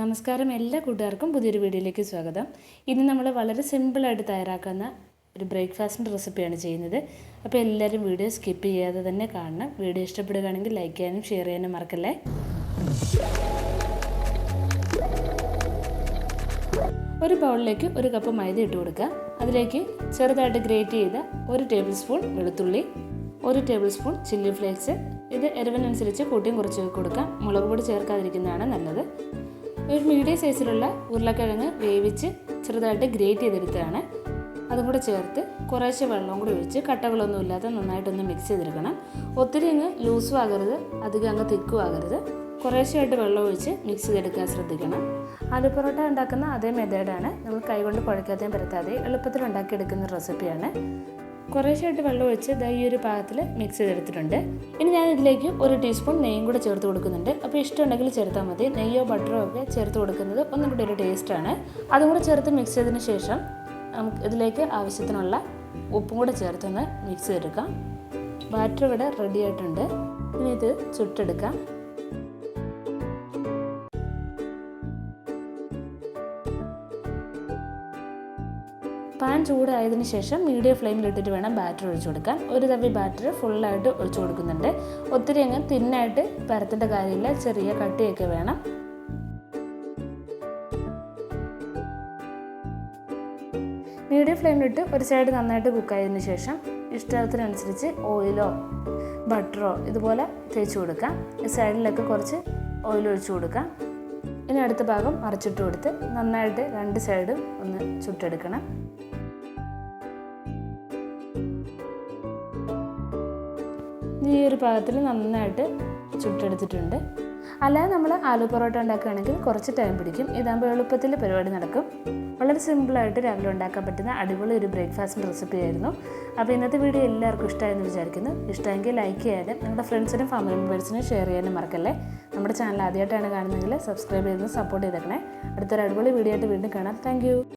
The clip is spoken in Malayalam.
നമസ്കാരം എല്ലാ കൂട്ടുകാർക്കും പുതിയൊരു വീഡിയോയിലേക്ക് സ്വാഗതം. ഇന്ന് നമ്മൾ വളരെ സിമ്പിളായിട്ട് തയ്യാറാക്കുന്ന ഒരു ബ്രേക്ക്ഫാസ്റ്റിന്റെ റെസിപ്പിയാണ് ചെയ്യുന്നത്. അപ്പോൾ എല്ലാവരും വീഡിയോ സ്കിപ്പ് ചെയ്യാതെ തന്നെ കാണണം. വീഡിയോ ഇഷ്ടപ്പെടുകയാണെങ്കിൽ ലൈക്ക് ചെയ്യാനും ഷെയർ ചെയ്യാനും മറക്കല്ലേ? ഒരു ബൗളിലേക്ക് ഒരു കപ്പ് മൈദ ഇട്ട് കൊടുക്കുക. അതിലേക്ക് ചെറുതായിട്ട് ഗ്രേറ്റ് ചെയ്ത ഒരു ടേബിൾ സ്പൂൺ വെളുത്തുള്ളി ഒരു ടേബിൾ സ്പൂൺ ചില്ലി ഫ്ലേക്സ് ഇത് എരിവിനനുസരിച്ച് കൂട്ടിയും കുറച്ച് കൊടുക്കാം. മുളക് പൊടി ചേർക്കാതിരിക്കുന്നതാണ് നല്ലത്. ഒരു മീഡിയം സൈസിലുള്ള ഉരുളക്കിഴങ്ങ് വേവിച്ച് ചെറുതായിട്ട് ഗ്രേറ്റ് ചെയ്തെടുത്തതാണ്. അതും കൂടെ ചേർത്ത് കുറേശ്ശെ വെള്ളവും കൂടി ഒഴിച്ച് കട്ടകളൊന്നും ഇല്ലാതെ നന്നായിട്ടൊന്ന് മിക്സ് ചെയ്തെടുക്കണം. ഒത്തിരി അങ്ങ് ലൂസും ആകരുത് അധികം അങ്ങ് തിക്കും ആകരുത്. കുറേശ്ശെയായിട്ട് വെള്ളം ഒഴിച്ച് മിക്സ് ചെയ്തെടുക്കാൻ ശ്രദ്ധിക്കണം. ആലു പൊറോട്ട ഉണ്ടാക്കുന്ന അതേ മെത്തേഡാണ് നമ്മൾ കൈകൊണ്ട് കുഴക്കാതെയും പരത്താതെ എളുപ്പത്തിൽ ഉണ്ടാക്കിയെടുക്കുന്ന റെസിപ്പിയാണ് കുറേശ്ശെയായിട്ട് വെള്ളം ഒഴിച്ച് ദാ ഈ ഒരു പാകത്തിൽ മിക്സ് ചെയ്തെടുത്തിട്ടുണ്ട്. ഇനി ഞാൻ ഇതിലേക്ക് ഒരു ടീസ്പൂൺ നെയ്യും കൂടെ ചേർത്ത് കൊടുക്കുന്നുണ്ട്. അപ്പോൾ ഇഷ്ടമുണ്ടെങ്കിൽ ചേർത്താൽ മതി. നെയ്യോ ബട്ടറോ ഒക്കെ ചേർത്ത് കൊടുക്കുന്നത് ഒന്നും കൂടി ഒരു ടേസ്റ്റാണ് അതും കൂടെ ചേർത്ത് മിക്സ് ചെയ്തതിന് ശേഷം നമുക്ക് ഇതിലേക്ക് ആവശ്യത്തിനുള്ള ഉപ്പും കൂടെ ചേർത്തൊന്ന് മിക്സ് ചെയ്തെടുക്കാം. ബാറ്റർ ഇവിടെ റെഡി ആയിട്ടുണ്ട്. ഇനി ഇത് ചുട്ടെടുക്കാം. പാൻ ചൂടായതിനു ശേഷം മീഡിയം ഫ്ലെയിമിലിട്ടിട്ട് വേണം ബാറ്റർ ഒഴിച്ചു കൊടുക്കാൻ. ഒരു തവി ബാറ്റർ ഫുള്ളായിട്ട് ഒഴിച്ചു കൊടുക്കുന്നുണ്ട്. ഒത്തിരി അങ്ങ് തിന്നായിട്ട് പരത്തേണ്ട കാര്യമില്ല. ചെറിയ കട്ടിയൊക്കെ വേണം. മീഡിയം ഫ്ലെയിമിലിട്ട് ഒരു സൈഡ് നന്നായിട്ട് കുക്കായതിനു ശേഷം ഇഷ്ടത്തിനനുസരിച്ച് ഓയിലോ ബട്ടറോ ഇതുപോലെ തേച്ച് കൊടുക്കാം. സൈഡിലൊക്കെ കുറച്ച് ഓയിൽ ഒഴിച്ചു കൊടുക്കാം. ഇനി അടുത്ത ഭാഗം മറിച്ചിട്ട് കൊടുത്ത് നന്നായിട്ട് രണ്ട് സൈഡും ഒന്ന് ചുട്ടെടുക്കണം. ഈ ഒരു പാകത്തിൽ നന്നായിട്ട് ചുട്ടെടുത്തിട്ടുണ്ട്. അല്ലാതെ നമ്മൾ ആലു പൊറോട്ട ഉണ്ടാക്കുകയാണെങ്കിൽ കുറച്ച് ടൈം പിടിക്കും. ഇതാകുമ്പോൾ എളുപ്പത്തിൽ പരിപാടി നടക്കും. വളരെ സിമ്പിളായിട്ട് രാവിലെ ഉണ്ടാക്കാൻ പറ്റുന്ന അടിപൊളി ഒരു ബ്രേക്ക്ഫാസ്റ്റിന്റെ റെസിപ്പി ആയിരുന്നു. അപ്പോൾ ഇന്നത്തെ വീഡിയോ എല്ലാവർക്കും ഇഷ്ടമായെന്ന് വിചാരിക്കുന്നു. ഇഷ്ടമെങ്കിൽ ലൈക്ക് ചെയ്യാനും നിങ്ങളുടെ ഫ്രണ്ട്സിനും ഫാമിലി മെമ്പേഴ്സിനും ഷെയർ ചെയ്യാനും മറക്കല്ലേ? നമ്മുടെ ചാനൽ ആദ്യമായിട്ടാണ് കാണുന്നതെങ്കിൽ സബ്സ്ക്രൈബ് ചെയ്ത് സപ്പോർട്ട് ചെയ്തേക്കണേ. അടുത്തൊരു അടിപൊളി വീഡിയോ ആയിട്ട് വീണ്ടും കാണാം. താങ്ക്